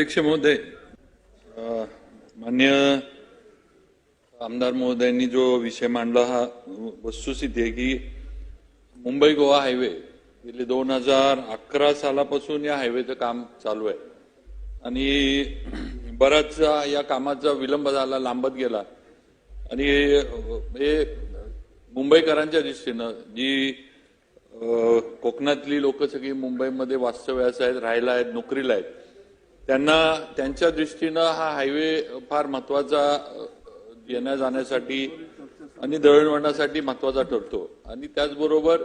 अध्यक्ष महोदय. मान्य आमदार महोदयांनी जो विषय मांडला हा वस्तुस्थिती आहे की मुंबई गोवा हायवे गेले दोन हजार अकरा सालापासून या हायवेचं काम चालू आहे. आणि बराच या कामाचा विलंब झाला लांबत गेला. आणि हे मुंबईकरांच्या दृष्टीनं जी कोकणातली लोक सगळी मुंबईमध्ये वास्तव्यास आहेत राहायला आहेत नोकरीला आहेत त्यांना त्यांच्या दृष्टीनं हा हायवे फार महत्त्वाचा येण्या जाण्यासाठी आणि दळणवळणासाठी महत्त्वाचा ठरतो. आणि त्याचबरोबर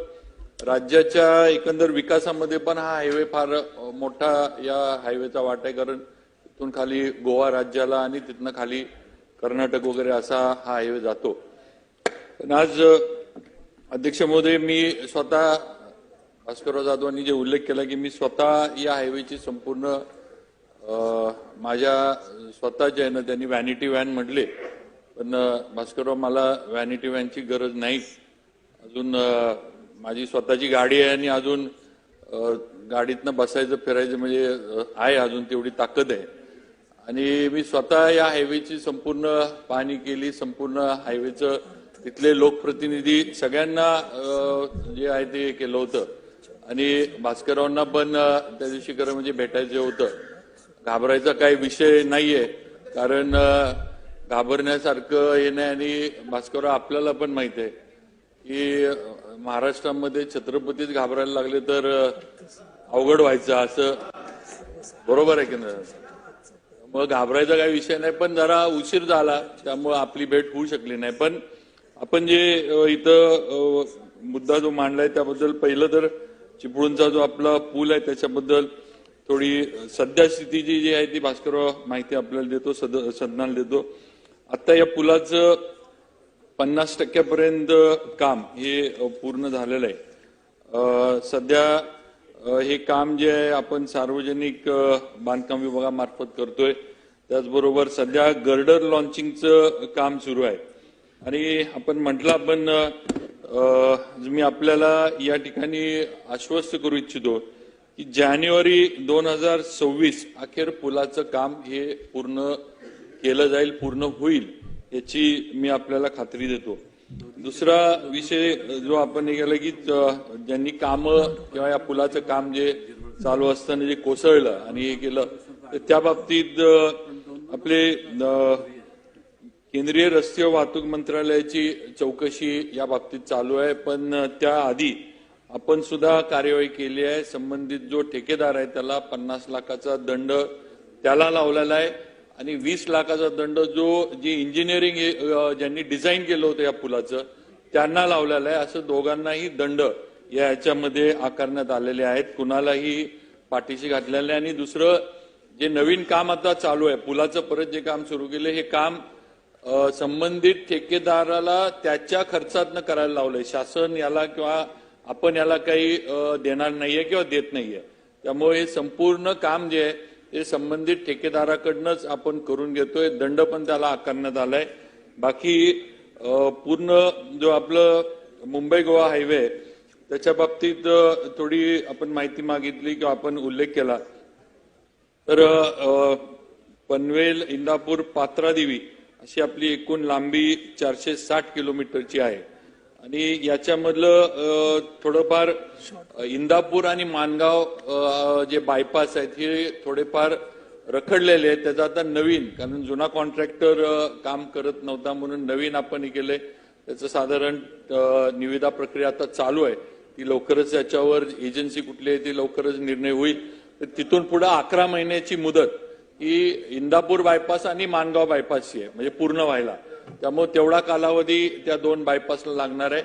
राज्याच्या एकंदर विकासामध्ये पण हा हायवे फार मोठा या हायवेचा वाटा आहे. कारण तिथून खाली गोवा राज्याला आणि तिथनं खाली कर्नाटक वगैरे असा हा हायवे जातो. पण आज अध्यक्ष महोदय मी स्वतः भास्करराव जाधवांनी जे उल्लेख केला की मी स्वतः या हायवेची संपूर्ण माझ्या स्वतःच्या आहे ना त्यांनी व्हॅनिटी व्हॅन म्हटले पण भास्करराव मला व्हॅनिटी व्हॅनची गरज नाही. अजून माझी स्वतःची गाडी आहे आणि अजून गाडीतनं बसायचं फिरायचं म्हणजे आहे अजून तेवढी ताकद आहे. आणि मी स्वतः या हायवेची संपूर्ण पाहणी केली संपूर्ण हायवेचं तिथले लोकप्रतिनिधी सगळ्यांना जे आहे ते केलं होतं. आणि भास्कररावांना पण त्या दिवशी खरं म्हणजे भेटायचं होतं. घाबरायचा काही विषय नाहीये. कारण घाबरण्यासारखं हे नाही आणि भास्करराव आपल्याला पण माहीत आहे की महाराष्ट्रामध्ये छत्रपतीच घाबरायला लागले तर अवघड व्हायचं असं. बरोबर आहे की नाही? मग घाबरायचा काही विषय नाही पण जरा उशीर झाला. त्यामुळे आपली भेट होऊ शकली नाही. पण आपण जे इथं मुद्दा जो मांडलाय त्याबद्दल पहिलं तर चिपळूणचा जो आपला पूल आहे त्याच्याबद्दल थोडी सध्या स्थितीची जी आहे ती भास्करराव माहिती आपल्याला देतो सद सदनाला देतो. आता या पुलाचं पन्नास टक्क्यापर्यंत काम हे पूर्ण झालेलं आहे. सध्या हे काम जे आहे आपण सार्वजनिक बांधकाम विभागामार्फत करतोय. त्याचबरोबर सध्या गर्डर लॉन्चिंगचं काम सुरू आहे. आणि आपण म्हटलं आपण मी आपल्याला या ठिकाणी आश्वस्त करू इच्छितो. की जानेवारी दोन हजार सव्वीस अखेर पुलाचं काम हे पूर्ण केलं जाईल पूर्ण होईल याची मी आपल्याला खात्री देतो. दुसरा विषय जो आपण हे केला की ज्यांनी काम किंवा या पुलाचं काम जे चालू असताना जे कोसळलं आणि हे केलं तर त्या बाबतीत आपले केंद्रीय रस्ते वाहतूक मंत्रालयाची चौकशी या बाबतीत चालू आहे. पण त्याआधी आपण सुद्धा कार्यवाही केली आहे. संबंधित जो ठेकेदार आहे त्याला पन्नास लाखाचा दंड त्याला लावलेला आहे. आणि वीस लाखाचा दंड जो जी इंजिनिअरिंग ज्यांनी डिझाईन केलं होतं या पुलाचं त्यांना लावलेला आहे. असं दोघांनाही दंड या याच्यामध्ये आकारण्यात आलेले आहेत. कुणालाही पाठीशी घातलेले आहे आणि दुसरं जे नवीन काम आता चालू आहे पुलाचं परत जे काम सुरू केलं हे काम संबंधित ठेकेदाराला त्याच्या खर्चातनं करायला लावलंय. शासन याला किंवा आपण याला काही देणार नाहीये किंवा देत नाहीये. त्यामुळे हे संपूर्ण काम जे आहे ते संबंधित ठेकेदाराकडनंच आपण करून घेतोय. दंड पण त्याला आकारण्यात आलाय. बाकी पूर्ण जो आपलं मुंबई गोवा हायवे आहे, त्याच्या बाबतीत थोडी आपण माहिती मागितली किंवा आपण उल्लेख केला. तर पनवेल इंदापूर पात्रादेवी अशी आपली एकूण लांबी चारशे साठ किलोमीटरची आहे. आणि याच्यामधलं थोडंफार इंदापूर आणि मानगाव जे बायपास आहेत हे थोडेफार रखडलेले आहेत. त्याचा आता नवीन कारण जुना कॉन्ट्रॅक्टर काम करत नव्हता म्हणून नवीन आपण हे केलंय. त्याचं साधारण निविदा प्रक्रिया आता चालू आहे. ती लवकरच याच्यावर एजन्सी कुठली आहे ती लवकरच निर्णय होईल. तर तिथून पुढे अकरा महिन्याची मुदत ही इंदापूर बायपास आणि मानगाव बायपासची आहे म्हणजे पूर्ण व्हायला. त्यामुळे तेवढा कालावधी त्या दोन बायपासला लागणार आहे.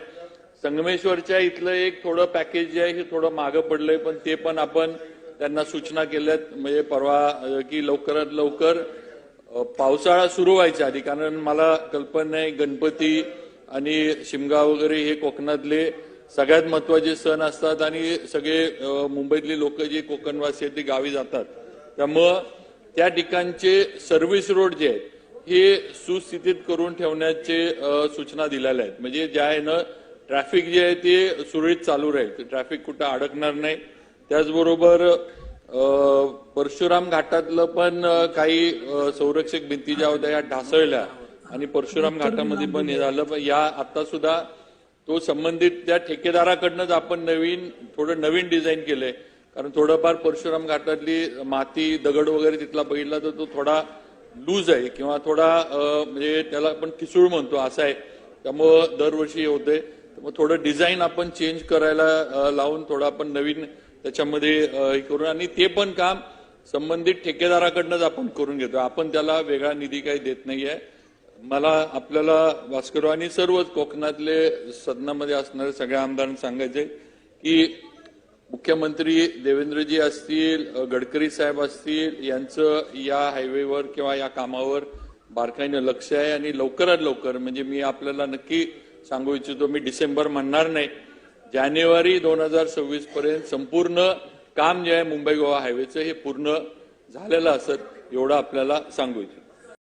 संगमेश्वरच्या इथलं एक थोडं पॅकेज जे आहे हे थोडं मागं पडलंय पण ते पण आपण त्यांना सूचना केल्यात. म्हणजे परवा की लवकरात लवकर पावसाळा सुरू व्हायच्या आधी कारण मला कल्पना आहे गणपती आणि शिमगा वगैरे हे कोकणातले सगळ्यात महत्त्वाचे सण असतात आणि सगळे मुंबईतली लोक जे कोकणवासी आहेत ती गावी जातात. त्यामुळं त्या ठिकाणचे सर्व्हिस रोड जे आहेत हे सुस्थितीत करून ठेवण्याचे सूचना दिलेल्या आहेत. म्हणजे ज्या आहे ना ट्रॅफिक जे आहे ते सुरळीत चालू राहील. ट्रॅफिक कुठं अडकणार नाही. त्याचबरोबर परशुराम घाटातलं पण काही संरक्षक भिंती ज्या होत्या या ढासळल्या. आणि परशुराम घाटामध्ये पण हे झालं. पण या आता सुद्धा तो संबंधित त्या ठेकेदाराकडनंच आपण नवीन थोडं नवीन डिझाईन केलंय. कारण थोडंफार परशुराम घाटातली माती दगड वगैरे तिथला बघितला तर तो थोडा लूज आहे किंवा थोडा म्हणजे त्याला आपण किसूळ म्हणतो असा आहे. त्यामुळं दरवर्षी होते मग थोडं डिझाईन आपण चेंज करायला लावून थोडं आपण नवीन त्याच्यामध्ये हे करून आणि ते पण काम संबंधित ठेकेदाराकडनंच आपण करून घेतो. आपण त्याला वेगळा निधी काही देत नाहीये. मला आपल्याला भास्करराव आणि सर्वच कोकणातले सदनामध्ये असणारे सगळ्या आमदारांना सांगायचे की मुख्यमंत्री देवेंद्रजी असतील गडकरी साहेब असतील यांचं या हायवेवर किंवा या कामावर बारकाईनं लक्ष आहे आणि लवकरात लवकर म्हणजे मी आपल्याला नक्की सांगू इच्छितो मी डिसेंबर म्हणणार नाही. जानेवारी दोन हजार सव्वीस पर्यंत संपूर्ण काम जे आहे मुंबई गोवा हायवेचं हे पूर्ण झालेलं असत एवढं आपल्याला सांगू इच्छितो.